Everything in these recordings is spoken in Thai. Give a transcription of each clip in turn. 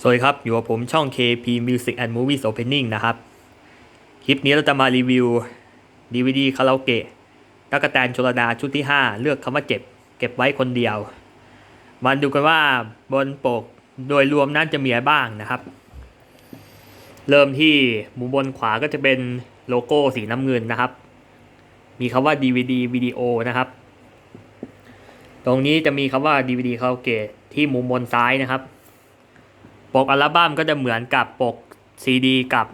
สวัสดีครับ อยู่กับผมช่อง KP Music and Movies Opening นะครับ คลิปนี้เราจะมารีวิว DVD คาราโอเกะตักกะแตนชลดาชุดที่ 5 เลือกคำว่าเจ็บ เก็บไว้คนเดียว มาดูกันว่าบนปกโดยรวมนั้นจะมีอะไรบ้างนะครับ เริ่มที่มุมบนขวาก็จะเป็นโลโก้สีน้ำเงินนะครับ มีคำว่า DVD วิดีโอนะครับ ตรงนี้จะมีคำว่า DVD คาราโอเกะที่มุมบนซ้ายนะครับ ปกอัลบั้มก็จะเหมือนกับปกซีดีกับ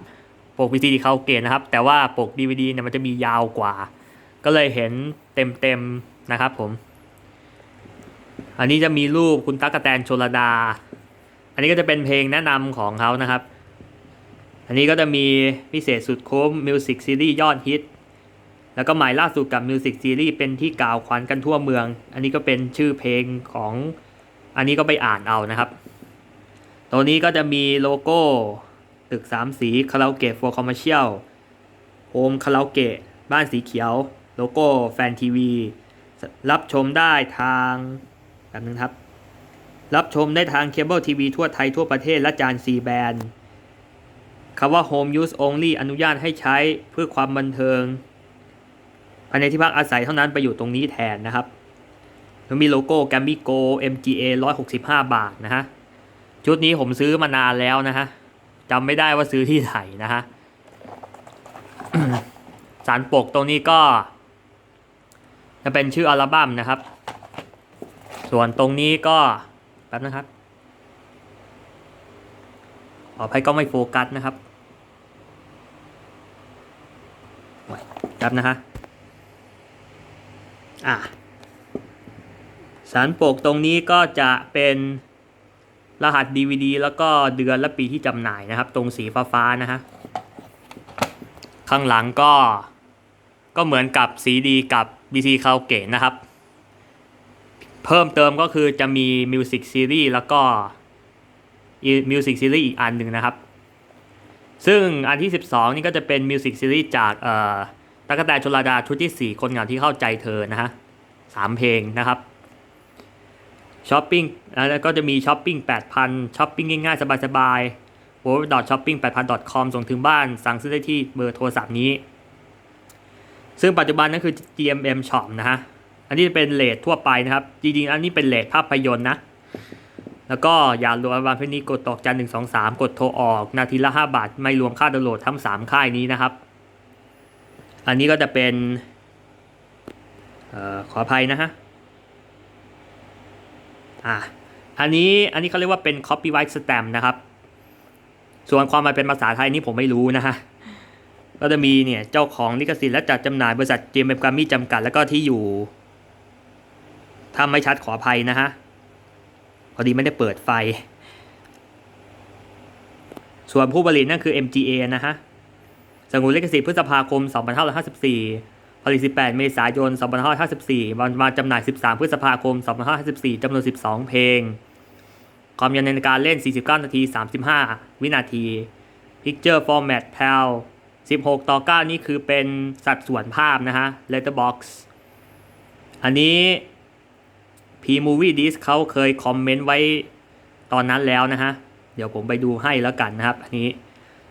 ปก VCD คาราโอเกะนะครับ แต่ว่าปก DVD เนี่ยมันจะมียาวกว่า ก็เลยเห็นเต็มๆนะครับผม อันนี้จะมีรูปคุณตั๊กกะแตนชลดา อันนี้ก็จะเป็นเพลงแนะนำของเขานะครับ อันนี้ก็จะมีพิเศษสุดคุ้มมิวสิกซีรีส์ยอดฮิตแล้วก็ใหม่ล่าสุดกับมิวสิกซีรีส์เป็นที่กล่าวขวัญกันทั่วเมือง อันนี้ก็เป็นชื่อเพลงของ อันนี้ก็ไปอ่านเอานะครับ ตัวนี้ก็จะมีโลโก้ตึกสามสีคาราโอเกะ for commercial โฮมคาราโอเกะ บ้านสีเขียว โลโก้แฟนทีวี รับชมได้ทางแบบนึงครับ รับชมได้ทางเคเบิลทีวีทั่วไทยทั่วประเทศและจานซีแบนคำว่า Home Use Only อนุญาตให้ใช้เพื่อความบันเทิงภายในที่พักอาศัยเท่านั้นไปอยู่ตรงนี้แทนนะครับแล้วมีโลโก้ g a m b i Go MGA 165 บาทนะฮะ ชุดนี้ผมซื้อมานานแล้วนะฮะจำไม่ได้ว่าซื้อที่ไหนนะฮะสารปกตรงนี้ก็ จะเป็นชื่ออัลบั้มนะครับ ส่วนตรงนี้ก็แป๊บนะครับขออภัยก็ไม่โฟกัสนะครับแป๊บนะฮะอะสารปกตรงนี้ก็จะเป็น รหัส DVD แล้วก็เดือนและปีที่จำหน่ายนะครับ ตรงสีฟ้าๆนะฮะข้างหลังก็ก็เหมือนกับ CD กับ BT คาราโอเกะนะครับ เพิ่มเติมก็คือจะมี Music Series แล้วก็ Music Series อีกอันหนึ่งนะครับ ซึ่งอันที่ 12 นี่ก็จะเป็น Music Series จากเอ่อตั๊กแตนชลดาชุดที่ 4 คนงานที่เข้าใจเธอนะฮะสามเพลงนะครับ ช้อปปิ้งแล้วก็จะมีช้อปปิ้ง8,000ช้อปปิ้งง่ายๆ สบายๆ w w w s h o p p i n g 8 0 0 0 com ส่งถึงบ้าน สั่งซื้อได้ที่เบอร์โทรศัพท์นี้ ซึ่งปัจจุบันนั่นคือ GMM Shop นะฮะ อันนี้เป็นเลททั่วไปนะครับ จริงๆ อันนี้เป็นเลทภาพยนตร์นะ แล้วก็อย่ารวมวันเพนี้กดตอกจันหนึ่งสองสามกดโทรออก นาทีละ5บาท ไม่รวมค่าดาวน์โหลดทั้ง3ค่ายนี้นะครับ อันนี้ก็จะเป็นออขออภัยนะฮะ อะอันนี้อันนี้เขาเรียกว่าเป็น copyright stamp นะครับ ส่วนความหมายเป็นภาษาไทยนี่ผมไม่รู้นะฮะก็จะมีเนี่ยเจ้าของลิขสิทธิ์และจัดจำหน่ายบริษัทเจมส์กามี่จำกัดแล้วก็ที่อยู่ถ้าไม่ชัดขออภัยนะฮะพอดีไม่ได้เปิดไฟ ส่วนผู้ผลิตนั่นคือ MGA นะฮะสงวนลิขสิทธิ์พฤษภาคม 2554 ผลิต 18 เมษายน 2554วันมาจำหน่าย 13 พฤษภาคม 2554จำนวน 12 เพลง ความยาวในการเล่น 49 นาที 35 วินาที Picture Format PAL 16 ต่อ 9 นี่คือเป็นสัดส่วนภาพนะฮะ Letterbox อันนี้ P Movie Disc เขาเคยคอมเมนต์ไว้ตอนนั้นแล้วนะฮะ เดี๋ยวผมไปดูให้แล้วกันนะครับ อันนี้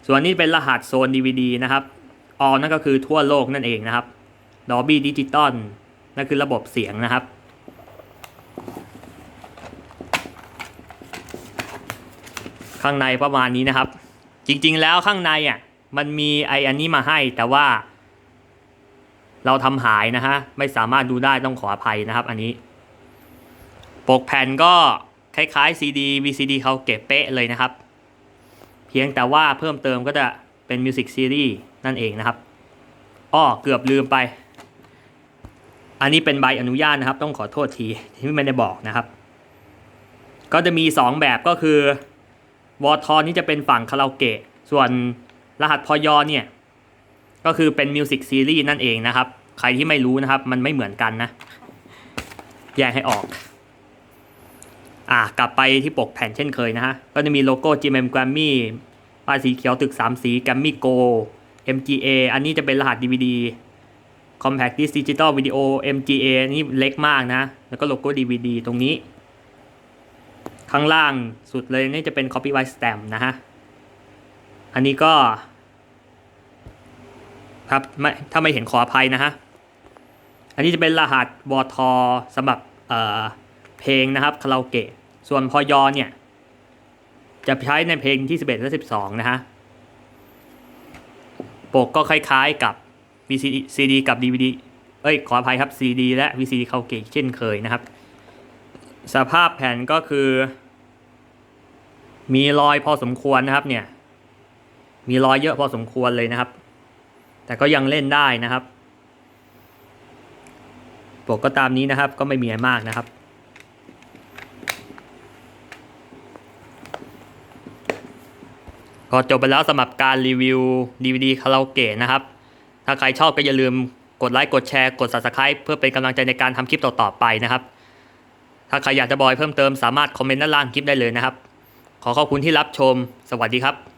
ส่วนนี้เป็นรหัสโซน DVD นะครับ ออนั่นก็คือทั่วโลกนั่นเองนะครับ Dolby Digital นั่นคือระบบเสียงนะครับ ข้างในประมาณนี้นะครับ จริงๆแล้วข้างในอะมันมีไออันนี้มาให้แต่ว่า เราทำหายนะฮะ ไม่สามารถดูได้ต้องขออภัยนะครับ อันนี้ ปกแผ่นก็คล้ายๆ CD VCD เขาเก็บเป๊ะเลยนะครับ เพียงแต่ว่าเพิ่มเติมก็จะเป็น Music Series นั่นเองนะครับอ้อเกือบลืมไป อันนี้เป็นใบอนุญาตนะครับ ต้องขอโทษทีที่ไม่ได้บอกนะครับ ก็จะมี 2 แบบก็คือวอทอนนี่จะเป็นฝั่งคาราโอเกะ ส่วนรหัสพอยเนี่ย ก็คือเป็นมิวสิกซีรีส์นั่นเองนะครับ ใครที่ไม่รู้นะครับ มันไม่เหมือนกันนะ แยกให้ออก อะกลับไปที่ปกแผ่นเช่นเคยนะฮะ ก็จะมีโลโก้ GMM Grammy ป้ายสีเขียวตึก 3 สี Grammy Go MGA อันนี้จะเป็นรหัส DVD Compact Disc Digital Video MGA นี่เล็กมากนะ แล้วก็โลโก้ DVD ตรงนี้ ข้างล่างสุดเลยนี่จะเป็น copyright stamp นะฮะ อันนี้ก็ ครับไม่ถ้าไม่เห็นขออภัยนะฮะ อันนี้จะเป็นรหัสวอทอสำหรับเอ่อเพลงนะครับคาราโอเกะ ส่วนพอยอเนี่ย จะใช้ในเพลงที่ 11 และ 12 นะฮะ ปกก็คล้ายๆกับ VCD CD กับ DVD เอ้ยขออภัยครับ CD และ VCD คาราเกะเช่นเคยนะครับ สภาพแผ่นก็คือ มีรอยพอสมควรนะครับเนี่ย มีรอยเยอะพอสมควรเลยนะครับ แต่ก็ยังเล่นได้นะครับปกก็ตามนี้นะครับก็ไม่มีอะไรมากนะครับ ก็จบไปแล้วสำหรับการรีวิว DVD คาราโอเกะนะครับ ถ้าใครชอบก็อย่าลืมกดไลค์กดแชร์กด Subscribe เพื่อเป็นกำลังใจในการทำคลิปต่อๆไปนะครับ ถ้าใครอยากจะบอยเพิ่มเติมสามารถคอมเมนต์ด้านล่างคลิปได้เลยนะครับ ขอขอบคุณที่รับชม สวัสดีครับ